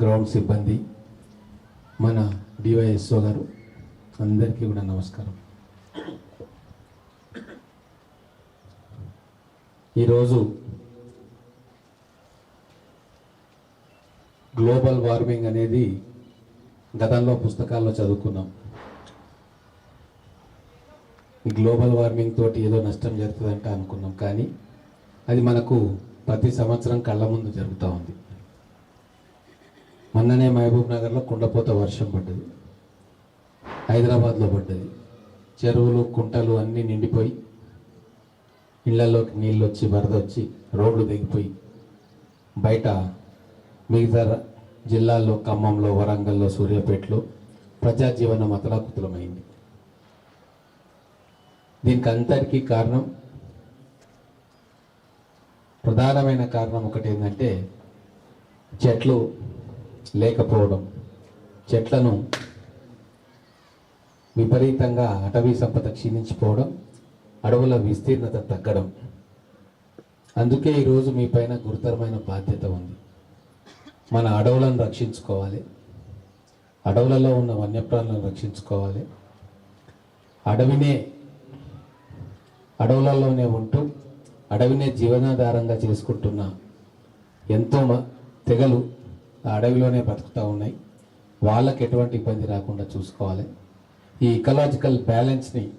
Ground సిబ్బంది మన DYSO గారు అందరికీ కూడా నమస్కారం. ఈరోజు గ్లోబల్ వార్మింగ్ అనేది గతంలో పుస్తకాల్లో చదువుకున్నాం. ఈ గ్లోబల్ వార్మింగ్ తోటి ఏదో నష్టం జరుగుతుందంట అనుకున్నాం. కానీ అది మనకు ప్రతి సంవత్సరం కళ్ళ ముందు జరుగుతూ ఉంది. మొన్ననే మహబూబ్ నగర్లో కుండపోత వర్షం పడ్డది. హైదరాబాద్లో పడ్డది. చెరువులు కుంటలు అన్నీ నిండిపోయి ఇళ్ళలోకి నీళ్ళు వచ్చి వరద వచ్చి రోడ్లు దిగిపోయి బయట మిగతా జిల్లాల్లో ఖమ్మంలో వరంగల్లో సూర్యాపేటలో ప్రజాజీవనం అతలాకుతలమైంది. దీనికి అంతటికీ కారణం ప్రధానమైన కారణం ఒకటి ఏంటంటే చెట్లు లేకపోవడం చెట్లను విపరీతంగా అటవీ సంపద క్షీణించిపోవడం అడవుల విస్తీర్ణత తగ్గడం. అందుకే ఈరోజు మీ పైన గురుతరమైన బాధ్యత ఉంది. మన అడవులను రక్షించుకోవాలి. అడవులలో ఉన్న వన్యప్రాణులను రక్షించుకోవాలి. అడవినే అడవులలోనే ఉంటూ అడవినే జీవనాధారంగా చేసుకుంటున్న ఎంతో మ- తెగలు అడవిలోనే బతుకుతూ ఉన్నాయి. వాళ్ళకి ఎటువంటి ఇబ్బంది రాకుండా చూసుకోవాలి. ఈ ఇకలాజికల్ బ్యాలెన్స్ని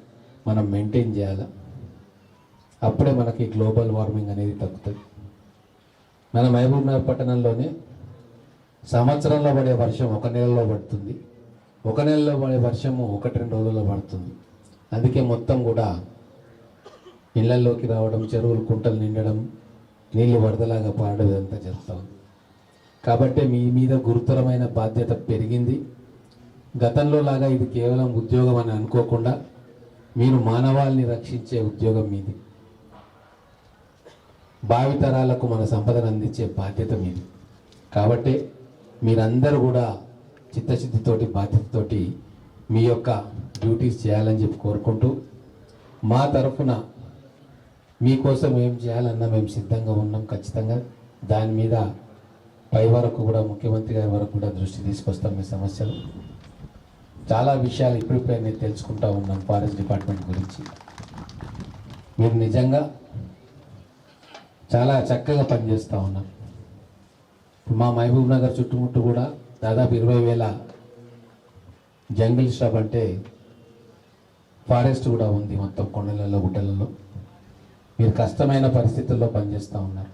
మనం మెయింటైన్ చేయాలి? అప్పుడే మనకి గ్లోబల్ వార్మింగ్ అనేది తగ్గుతుంది. మన మహబూబ్నగర్ పట్టణంలోనే సంవత్సరంలో పడే వర్షం ఒక నెలలో పడుతుంది. ఒక నెలలో పడే వర్షము ఒకటి రెండు రోజుల్లో పడుతుంది. అందుకే మొత్తం కూడా ఇళ్ళలోకి రావడం చెరువులు కుంటలు నిండడం నీళ్ళు వరదలాగా పారడం ఇదంతా జరుగుతూ ఉంది. కాబట్టి మీ మీద గురుతరమైన బాధ్యత పెరిగింది. గతంలో లాగా ఇది కేవలం ఉద్యోగం అని అనుకోకుండా మీరు మానవాల్ని రక్షించే ఉద్యోగం మీది. భావితరాలకు మన సంపదను అందించే బాధ్యత మీది. కాబట్టి మీరందరూ కూడా చిత్తశుద్ధితోటి బాధ్యతతోటి మీ యొక్క డ్యూటీస్ చేయాలని చెప్పి కోరుకుంటూ మా తరఫున మీకోసం ఏం చేయాలన్నా మేము సిద్ధంగా ఉన్నాం ఖచ్చితంగా. దాని మీద పై వరకు కూడా ముఖ్యమంత్రి గారి వరకు కూడా దృష్టి తీసుకొస్తాం మీ సమస్యలు. చాలా విషయాలు ఇప్పుడిప్పుడే నేను తెలుసుకుంటా ఉన్నాం ఫారెస్ట్ డిపార్ట్మెంట్ గురించి. మీరు నిజంగా చాలా చక్కగా పనిచేస్తూ ఉన్నారు ఇప్పుడు మా మహబూబ్ నగర్ చుట్టుముట్టు కూడా దాదాపు ఇరవై వేల జంగిల్ స్టాప్ అంటే ఫారెస్ట్ కూడా ఉంది మొత్తం కొండలలో గుట్టలలో. మీరు కష్టమైన పరిస్థితుల్లో పనిచేస్తూ ఉన్నారు.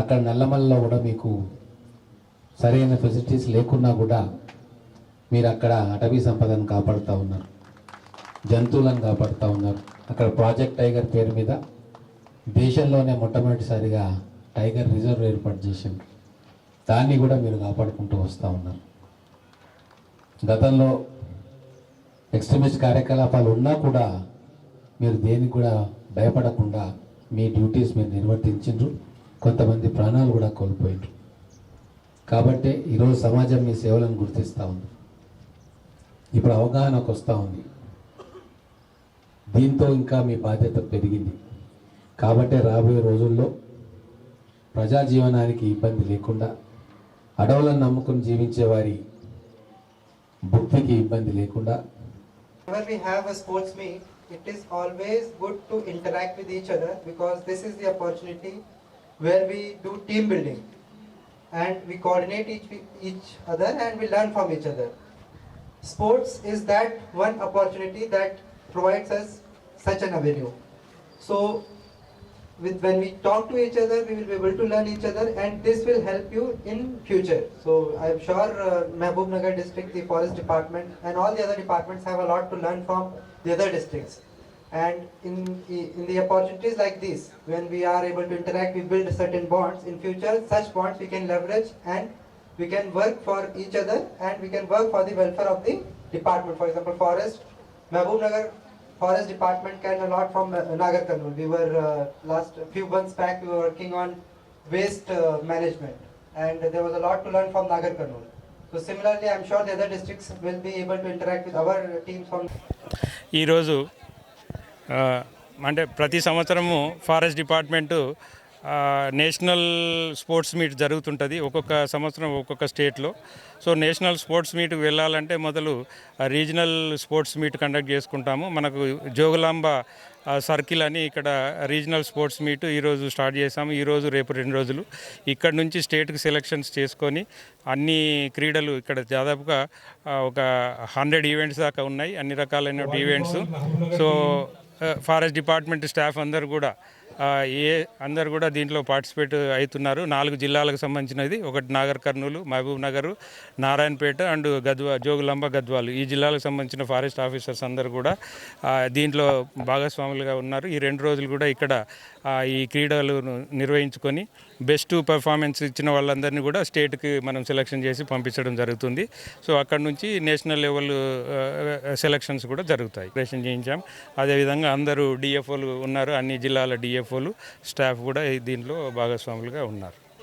అక్కడ నల్లమల్లలో కూడా మీకు సరైన ఫెసిలిటీస్ లేకున్నా కూడా మీరు అక్కడ అటవీ సంపదను కాపాడుతూ ఉన్నారు. జంతువులను కాపాడుతూ ఉన్నారు. అక్కడ ప్రాజెక్ట్ టైగర్ పేరు మీద దేశంలోనే మొట్టమొదటిసారిగా టైగర్ రిజర్వ్ ఏర్పాటు చేసింది దాన్ని కూడా మీరు కాపాడుకుంటూ వస్తూ ఉన్నారు. గతంలో ఎక్స్ట్రీమిస్ట్ కార్యకలాపాలు ఉన్నా కూడా మీరు దేనికి కూడా భయపడకుండా మీ డ్యూటీస్ మీరు నిర్వర్తించిండ్రు. కొంతమంది ప్రాణాలు కూడా కోల్పోయారు కాబట్టి ఈరోజు సమాజం మీ సేవలను గుర్తిస్తూ ఉంది. ఇప్పుడు అవగాహనకు వస్తూ ఉంది. దీంతో ఇంకా మీ బాధ్యత పెరిగింది. కాబట్టి రాబోయే రోజుల్లో ప్రజా జీవనానికి ఇబ్బంది లేకుండా అడవులను నమ్ముకుని జీవించే వారి బుద్ధికి ఇబ్బంది లేకుండా Whenever we have a sports meet, it is always good to interact with each other because this is the opportunity where we do team building and we coordinate each, each other and we learn from each other. Sports is that one opportunity that provides us such an avenue. So with when we talk to each other, we will be able to learn each other, and this will help you in future. So I'm sure uh, Nagar district, the forest department, and all the other departments have a lot to learn from the other districts. And in in the opportunities like this, when we are able to interact, we build certain bonds. In future, such bonds we can leverage and we can work for each other, and we can work for the welfare of the department. For example, forest, Mehboob Nagar forest department can a lot from uh, Nagar Karnool. We were uh, last few months back we were working on waste uh, management and there was a lot to learn from Nagar Karnool. So similarly, I'm sure the other districts will be able to interact with our teams from ఈరోజు ఆ, అంటే ప్రతి సంవత్సరము forest department national sports meet జరుగుతుంటుంది ఒక్కొక్క సంవత్సరం ఒక్కొక్క స్టేట్లో. సో నేషనల్ స్పోర్ట్స్ మీట్కి వెళ్ళాలంటే మొదలు రీజనల్ స్పోర్ట్స్ మీట్ కండక్ట్ చేసుకుంటాము. మనకు జోగులాంబ సర్కిల్ అని ఇక్కడ రీజనల్ స్పోర్ట్స్ మీట్ ఈరోజు స్టార్ట్ చేసాము ఈరోజు రేపు రెండు రోజులు. ఇక్కడ నుంచి స్టేట్కి సెలక్షన్స్ చేసుకొని అన్ని క్రీడలు ఇక్కడ దాదాపుగా ఒక హండ్రెడ్ ఈవెంట్స్ దాకా ఉన్నాయి. అన్ని రకాలైన events. So forest department staff అందరు కూడా ఏ అందరు కూడా దీంట్లో పార్టిసిపేట్ అవుతున్నారు. నాలుగు జిల్లాలకు సంబంధించినది. ఒకటి నాగర్ కర్నూలు మహబూబ్ నగర్ నారాయణపేట అండ్ గద్వా జోగులాంబ గద్వాలు. ఈ జిల్లాలకు సంబంధించిన ఫారెస్ట్ ఆఫీసర్స్ అందరు కూడా దీంట్లో భాగస్వాములుగా ఉన్నారు. ఈ రెండు రోజులు కూడా ఇక్కడ ఈ క్రీడలు నిర్వహించుకొని బెస్ట్ పర్ఫార్మెన్స్ ఇచ్చిన వాళ్ళందరినీ కూడా స్టేట్కి మనం సెలెక్షన్ చేసి పంపించడం జరుగుతుంది. సో అక్కడ నుంచి నేషనల్ లెవెల్ సెలక్షన్స్ కూడా జరుగుతాయి. ప్రెషన్ చేయించాం. అదేవిధంగా అందరూ డిఎఫ్ఓలు ఉన్నారు. అన్ని జిల్లాల వాళ్ళు స్టాఫ్ కూడా దీంట్లో భాగస్వాములుగా ఉన్నారు.